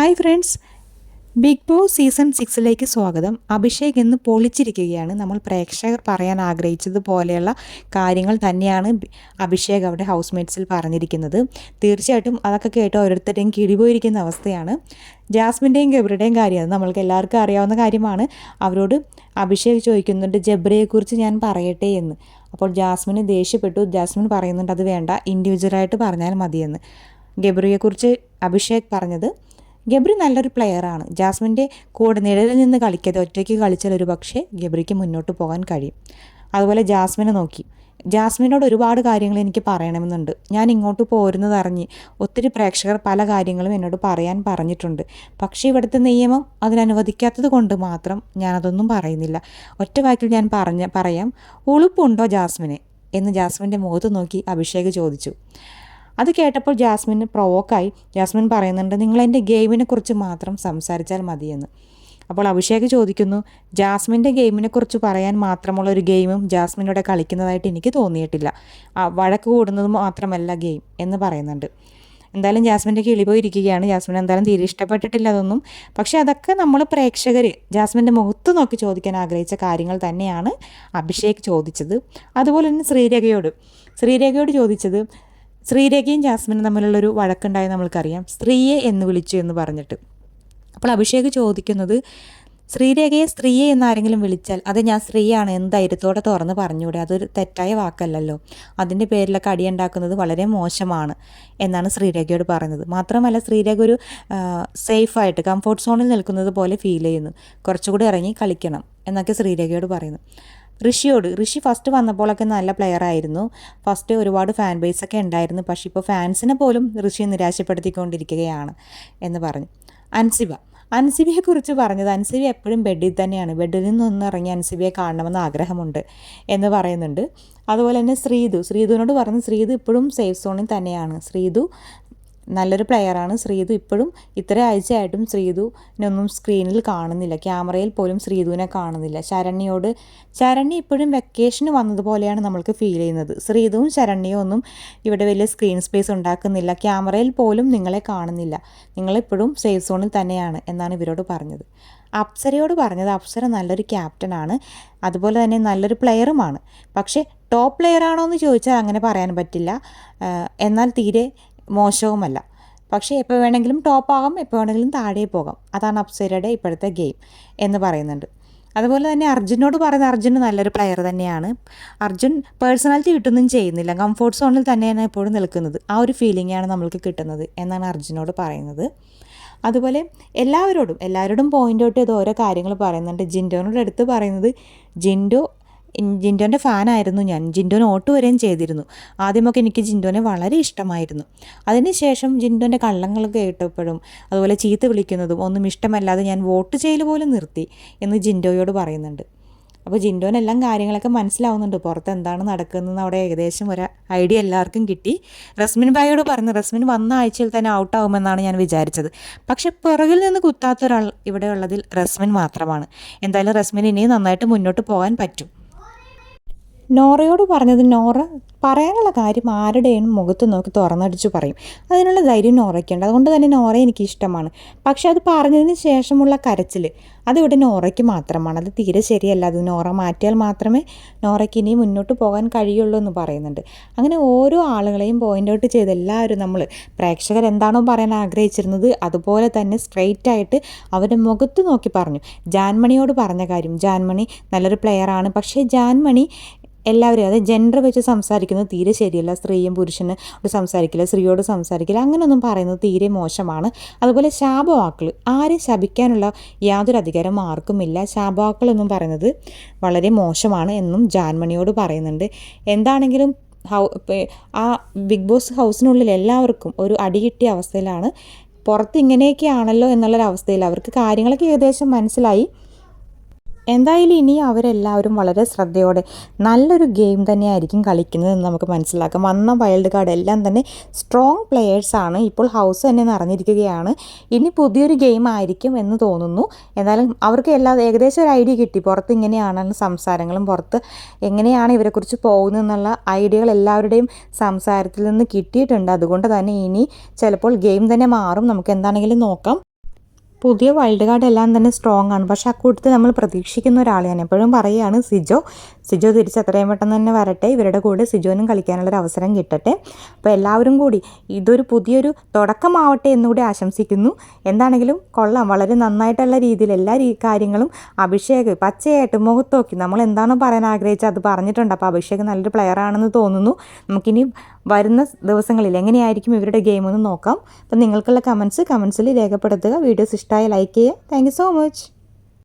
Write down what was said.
Hi friends. Bigg Boss season സിക്സിലേക്ക് സ്വാഗതം. അഭിഷേക് എന്ന് പൊളിച്ചിരിക്കുകയാണ്. നമ്മൾ പ്രേക്ഷകർ പറയാൻ ആഗ്രഹിച്ചതുപോലെയുള്ള കാര്യങ്ങൾ തന്നെയാണ് അഭിഷേക് അവിടെ ഹൗസ് മേറ്റ്സിൽ പറഞ്ഞിരിക്കുന്നത്. തീർച്ചയായിട്ടും അതൊക്കെ കേട്ട് ഓരോരുത്തരുടെയും കിഴിപോയിരിക്കുന്ന അവസ്ഥയാണ്. ജാസ്മിന്റെയും ഗബ്രിയുടെയും കാര്യം അത് നമ്മൾക്ക് എല്ലാവർക്കും അറിയാവുന്ന കാര്യമാണ്. അവരോട് അഭിഷേക് ചോദിക്കുന്നുണ്ട് ജബ്രയെക്കുറിച്ച് ഞാൻ പറയട്ടെ എന്ന്. അപ്പോൾ ജാസ്മിന് ദേഷ്യപ്പെട്ടു. ജാസ്മിൻ പറയുന്നുണ്ട് അത് വേണ്ട. ഇൻഡിവിജ്വലായിട്ട് പറഞ്ഞാൽ മതിയെന്ന്. ഗബ്രിയെക്കുറിച്ച് അഭിഷേക് പറഞ്ഞത് ഗബ്രി നല്ലൊരു പ്ലെയറാണ് ജാസ്മിന്റെ കൂടെ നിഴലിൽ നിന്ന് കളിക്കാതെ ഒറ്റയ്ക്ക് കളിച്ചാൽ ഒരു പക്ഷേ ഗബ്രിക്ക് മുന്നോട്ട് പോകാൻ കഴിയും. അതുപോലെ ജാസ്മിനെ നോക്കി. ജാസ്മിനോട് ഒരുപാട് കാര്യങ്ങൾ എനിക്ക് പറയണമെന്നുണ്ട്. ഞാൻ ഇങ്ങോട്ട് പോരുന്നത് അറിഞ്ഞ് ഒത്തിരി പ്രേക്ഷകർ പല കാര്യങ്ങളും എന്നോട് പറയാൻ പറഞ്ഞിട്ടുണ്ട്. പക്ഷേ ഇവിടുത്തെ നിയമം അതിനനുവദിക്കാത്തത് കൊണ്ട് മാത്രം ഞാനതൊന്നും പറയുന്നില്ല. ഒറ്റ വാക്കിൽ ഞാൻ പറഞ്ഞ പറയാം ഉളുപ്പുണ്ടോ ജാസ്മിനെ? എന്ന് ജാസ്മിന്റെ മുഖത്ത് നോക്കി അഭിഷേക് ചോദിച്ചു. അത് കേട്ടപ്പോൾ ജാസ്മിന് പ്രൊവോക്കായി ജാസ്മിൻ പറയുന്നുണ്ട് നിങ്ങൾ എന്റെ ഗെയിമിനെ കുറിച്ച് മാത്രം സംസാരിച്ചാൽ മതിയെന്ന്. അപ്പോൾ അഭിഷേക് ചോദിക്കുന്നു ജാസ്മിന്റെ ഗെയിമിനെ കുറിച്ച് പറയാൻ മാത്രമുള്ള ഒരു ഗെയിമും ജാസ്മിനോടെ കളിക്കുന്നതായിട്ട് എനിക്ക് തോന്നിയിട്ടില്ല. വഴക്ക് കൂടുന്നത് മാത്രമല്ല ഗെയിം എന്ന് പറയുന്നുണ്ട്. എന്തായാലും ജാസ്മിന്റെ കിളി പോയിരിക്കുകയാണ് ജാസ്മിൻ എന്തായാലും തീരെ ഇഷ്ടപ്പെട്ടിട്ടില്ല അതൊന്നും. പക്ഷേ അതൊക്കെ നമ്മൾ പ്രേക്ഷകർ ജാസ്മിന്റെ മുഖത്ത് നോക്കി ചോദിക്കാൻ ആഗ്രഹിച്ച കാര്യങ്ങൾ തന്നെയാണ് അഭിഷേക് ചോദിച്ചത്. അതുപോലെ തന്നെ ശ്രീരേഖയോട്. ശ്രീരേഖയോട് ചോദിച്ചത് ശ്രീരേഖയും ജാസ്മിനും തമ്മിലുള്ളൊരു വഴക്കുണ്ടായി നമ്മൾക്കറിയാം. സ്ത്രീയെ എന്ന് വിളിച്ചു എന്ന് പറഞ്ഞിട്ട്. അപ്പോൾ അഭിഷേക് ചോദിക്കുന്നത് ശ്രീരേഖയെ സ്ത്രീയെ എന്നാരെങ്കിലും വിളിച്ചാൽ അത് ഞാൻ സ്ത്രീയാണ് എന്ന് ധൈര്യത്തോടെ തുറന്ന് പറഞ്ഞൂടെ? അതൊരു തെറ്റായ വാക്കല്ലല്ലോ. അതിന്റെ പേരിലൊക്കെ അടിയുണ്ടാക്കുന്നത് വളരെ മോശമാണ് എന്നാണ് ശ്രീരേഖയോട് പറയുന്നത്. മാത്രമല്ല ശ്രീരേഖ ഒരു സേഫായിട്ട് കംഫോർട്ട് സോണിൽ നിൽക്കുന്നത് പോലെ ഫീൽ ചെയ്യുന്നു. കുറച്ചുകൂടി ഇറങ്ങി കളിക്കണം എന്നൊക്കെ ശ്രീരേഖയോട് പറയുന്നു. ഋഷിയോട് ഋഷി ഫസ്റ്റ് വന്നപ്പോഴൊക്കെ നല്ല പ്ലെയർ ആയിരുന്നു. ഫസ്റ്റ് ഒരുപാട് ഫാൻ ബേസ് ഒക്കെ ഉണ്ടായിരുന്നു. പക്ഷേ ഇപ്പോൾ ഫാൻസിനെ പോലും ഋഷി നിരാശപ്പെടുത്തിക്കൊണ്ടിരിക്കുകയാണ് എന്ന് പറഞ്ഞു. അൻസിബ. അൻസിബിയെക്കുറിച്ച് പറഞ്ഞത് അൻസിബി എപ്പോഴും ബെഡിൽ തന്നെയാണ്. ബെഡിൽ നിന്നൊന്നും ഇറങ്ങി അൻസിബിയെ കാണണമെന്ന് ആഗ്രഹമുണ്ട് എന്ന് പറയുന്നുണ്ട്. അതുപോലെ തന്നെ ശ്രീതു. ശ്രീതുവിനോട് പറഞ്ഞ് ശ്രീതു ഇപ്പോഴും സേഫ് സോണിൽ തന്നെയാണ്. ശ്രീതു നല്ലൊരു പ്ലെയറാണ് ശ്രീതു. ഇപ്പോഴും ഇത്ര ആഴ്ചയായിട്ടും ശ്രീതുവിനൊന്നും സ്ക്രീനിൽ കാണുന്നില്ല. ക്യാമറയിൽ പോലും ശ്രീതുവിനെ കാണുന്നില്ല. ശരണ്യോട് ശരണ്യ ഇപ്പോഴും വെക്കേഷന് വന്നതുപോലെയാണ് നമ്മൾക്ക് ഫീൽ ചെയ്യുന്നത്. ശ്രീതുവും ശരണ്യയും ഒന്നും ഇവിടെ വലിയ സ്ക്രീൻ സ്പേസ് ഉണ്ടാക്കുന്നില്ല. ക്യാമറയിൽ പോലും നിങ്ങളെ കാണുന്നില്ല. നിങ്ങളിപ്പോഴും സേഫ് സോണിൽ തന്നെയാണ് എന്നാണ് ഇവരോട് പറഞ്ഞത്. അപ്സരയോട് പറഞ്ഞത് അപ്സര നല്ലൊരു ക്യാപ്റ്റനാണ് അതുപോലെ തന്നെ നല്ലൊരു പ്ലെയറുമാണ് പക്ഷേ ടോപ്പ് പ്ലെയർ ആണോ എന്ന് ചോദിച്ചാൽ അങ്ങനെ പറയാൻ പറ്റില്ല. എന്നാൽ തീരെ മോശവുമല്ല. പക്ഷേ എപ്പോൾ വേണമെങ്കിലും ടോപ്പ് ആകാം എപ്പോൾ വേണമെങ്കിലും താഴെ പോകാം. അതാണ് അപ്സരയുടെ ഇപ്പോഴത്തെ ഗെയിം എന്ന് പറയുന്നുണ്ട്. അതുപോലെ തന്നെ അർജുനോട് പറയുന്ന അർജുൻ നല്ലൊരു പ്ലെയർ തന്നെയാണ്. അർജുൻ പേഴ്സണാലിറ്റി കിട്ടുന്നും ചെയ്യുന്നില്ല. കംഫോർട്ട് സോണിൽ തന്നെയാണ് എപ്പോഴും നിൽക്കുന്നത്. ആ ഒരു ഫീലിംഗാണ് നമ്മൾക്ക് കിട്ടുന്നത് എന്നാണ് അർജുനോട് പറയുന്നത്. അതുപോലെ എല്ലാവരോടും എല്ലാവരോടും പോയിന്റ് ഔട്ട് ചെയ്ത് ഓരോ കാര്യങ്ങൾ പറയുന്നുണ്ട്. ജിൻഡോനോട് എടുത്ത് പറയുന്നത് ജിൻഡോ ജിൻഡോന്റെ ഫാനായിരുന്നു ഞാൻ. ജിൻഡോനെ ഓട്ട് വരെയും ചെയ്തിരുന്നു. ആദ്യമൊക്കെ എനിക്ക് ജിൻഡോനെ വളരെ ഇഷ്ടമായിരുന്നു. അതിനുശേഷം ജിൻഡോന്റെ കള്ളങ്ങൾ കേട്ടപ്പോഴും അതുപോലെ ചീത്ത വിളിക്കുന്നതും ഒന്നും ഇഷ്ടമല്ലാതെ ഞാൻ വോട്ട് ചെയ്യൽ പോലും നിർത്തി എന്ന് ജിൻഡോയോട് പറയുന്നുണ്ട്. അപ്പോൾ ജിൻഡോനെല്ലാം കാര്യങ്ങളൊക്കെ മനസ്സിലാവുന്നുണ്ട്. പുറത്ത് എന്താണ് നടക്കുന്നതെന്ന് അവിടെ ഏകദേശം ഒരു ഐഡിയ എല്ലാവർക്കും കിട്ടി. റസ്മിൻ ബായോട് പറഞ്ഞു റസ്മിൻ വന്ന ആഴ്ചയിൽ തന്നെ ഔട്ടാവുമെന്നാണ് ഞാൻ വിചാരിച്ചത്. പക്ഷേ പുറകിൽ നിന്ന് കുത്താത്ത ഒരാൾ ഇവിടെ ഉള്ളതിൽ റസ്മിൻ മാത്രമാണ്. എന്തായാലും റസ്മിൻ ഇനിയും നന്നായിട്ട് മുന്നോട്ട് പോകാൻ പറ്റും. നോറയോട് പറഞ്ഞത് നോറ പറയാനുള്ള കാര്യം ആരുടെയും മുഖത്ത് നോക്കി തുറന്നടിച്ച് പറയും. അതിനുള്ള ധൈര്യം നോറയ്ക്കുണ്ട്. അതുകൊണ്ട് തന്നെ നോറ എനിക്ക് ഇഷ്ടമാണ് പക്ഷെ അത് പറഞ്ഞതിന് ശേഷമുള്ള കരച്ചിൽ അതിവിടെ നോറയ്ക്ക് മാത്രമാണ്. അത് തീരെ ശരിയല്ല. അത് നോറ മാറ്റിയാൽ മാത്രമേ നോറയ്ക്ക് ഇനി മുന്നോട്ട് പോകാൻ കഴിയുള്ളൂ എന്ന് പറയുന്നുണ്ട്. അങ്ങനെ ഓരോ ആളുകളെയും പോയിന്റ് ഔട്ട് ചെയ്ത് എല്ലാവരും നമ്മൾ പ്രേക്ഷകർ എന്താണോ പറയാൻ ആഗ്രഹിച്ചിരുന്നത് അതുപോലെ തന്നെ സ്ട്രെയിറ്റ് ആയിട്ട് അവരുടെ മുഖത്ത് നോക്കി പറഞ്ഞു. ജാൻമണിയോട് പറഞ്ഞ കാര്യം. ജാൻമണി നല്ലൊരു പ്ലെയറാണ് പക്ഷേ ജാൻമണി എല്ലാവരും അത് ജെൻഡർ വെച്ച് സംസാരിക്കുന്നത് തീരെ ശരിയല്ല. സ്ത്രീയും പുരുഷന് സംസാരിക്കില്ല സ്ത്രീയോട് സംസാരിക്കില്ല അങ്ങനെയൊന്നും പറയുന്നത് തീരെ മോശമാണ്. അതുപോലെ ശാപവാക്കൾ ആരെ ശപിക്കാനുള്ള യാതൊരു അധികാരം ആർക്കുമില്ല ശാപവാക്കൾ എന്നും പറയുന്നത് വളരെ മോശമാണ് എന്നും ജാൻമണിയോട് പറയുന്നുണ്ട്. എന്താണെങ്കിലും ഹൗ ആ ബിഗ് ബോസ് ഹൗസിനുള്ളിൽ എല്ലാവർക്കും ഒരു അടി കിട്ടിയ അവസ്ഥയിലാണ്. പുറത്ത് ഇങ്ങനെയൊക്കെയാണല്ലോ എന്നുള്ളൊരവസ്ഥയിൽ അവർക്ക് കാര്യങ്ങളൊക്കെ ഏകദേശം മനസ്സിലായി. എന്തായാലും ഇനി അവരെല്ലാവരും വളരെ ശ്രദ്ധയോടെ നല്ലൊരു ഗെയിം തന്നെയായിരിക്കും കളിക്കുന്നതെന്ന് നമുക്ക് മനസ്സിലാക്കാം. വന്ന വൈൽഡ് കാർഡ് എല്ലാം തന്നെ സ്ട്രോങ് പ്ലെയേഴ്സാണ് ഇപ്പോൾ ഹൗസ് തന്നെ നിറഞ്ഞിരിക്കുകയാണ്. ഇനി പുതിയൊരു ഗെയിം ആയിരിക്കും എന്ന് തോന്നുന്നു. എന്നാലും അവർക്ക് എല്ലാ ഏകദേശം ഒരു ഐഡിയ കിട്ടി. പുറത്ത് ഇങ്ങനെയാണെന്ന് സംസാരങ്ങളും പുറത്ത് എങ്ങനെയാണ് ഇവരെക്കുറിച്ച് പോകുന്നതെന്നുള്ള ഐഡിയകൾ എല്ലാവരുടെയും സംസാരത്തിൽ നിന്ന് കിട്ടിയിട്ടുണ്ട്. അതുകൊണ്ട് തന്നെ ഇനി ചിലപ്പോൾ ഗെയിം തന്നെ മാറും. നമുക്ക് എന്താണെങ്കിലും നോക്കാം. പുതിയ വൈൽഡ് കാർഡ് എല്ലാം തന്നെ സ്ട്രോങ് ആണ്. പക്ഷേ അക്കൂട്ടത്തിൽ നമ്മൾ പ്രതീക്ഷിക്കുന്ന ഒരാളെയാണ് എപ്പോഴും പറയുകയാണ് സിജോ സിജോ തിരിച്ച് എത്രയും പെട്ടെന്ന് തന്നെ വരട്ടെ. ഇവരുടെ കൂടെ സിജോനും കളിക്കാനുള്ളൊരു അവസരം കിട്ടട്ടെ. അപ്പോൾ എല്ലാവരും കൂടി ഇതൊരു പുതിയൊരു തുടക്കമാവട്ടെ എന്നുകൂടി ആശംസിക്കുന്നു. എന്താണെങ്കിലും കൊള്ളാം. വളരെ നന്നായിട്ടുള്ള രീതിയിൽ എല്ലാ കാര്യങ്ങളും അഭിഷേക് പച്ചയായിട്ട് മുഖത്ത് നോക്കി. നമ്മൾ എന്താണോ പറയാൻ ആഗ്രഹിച്ചത് അത് പറഞ്ഞിട്ടുണ്ട്. അപ്പോൾ അഭിഷേക് നല്ലൊരു പ്ലെയർ ആണെന്ന് തോന്നുന്നു. നമുക്കിനി വരുന്ന ദിവസങ്ങളിൽ എങ്ങനെയായിരിക്കും ഇവരുടെ ഗെയിം എന്ന് നോക്കാം. അപ്പം നിങ്ങൾക്കുള്ള കമൻസ് കമൻസിൽ രേഖപ്പെടുത്തുക. വീഡിയോസ് ഇഷ്ടമായ ലൈക്ക് ചെയ്യുക. Thank so much